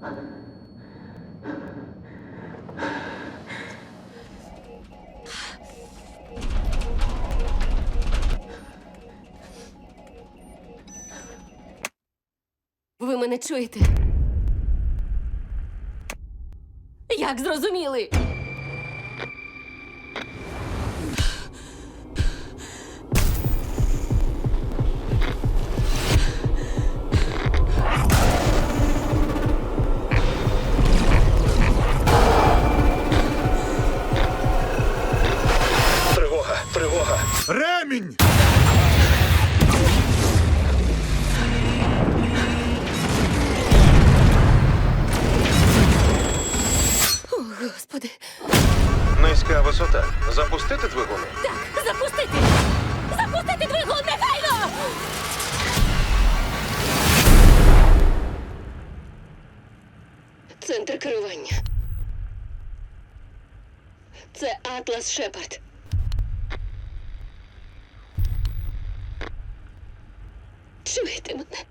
Ви мене чуєте? Як зрозуміли? Ремінь! О, господи. Низька висота. Запустити двигуни. Так, запустити! Запустити двигун негайно! Центр керування. Це Атлас Шепард. Чуєте мене?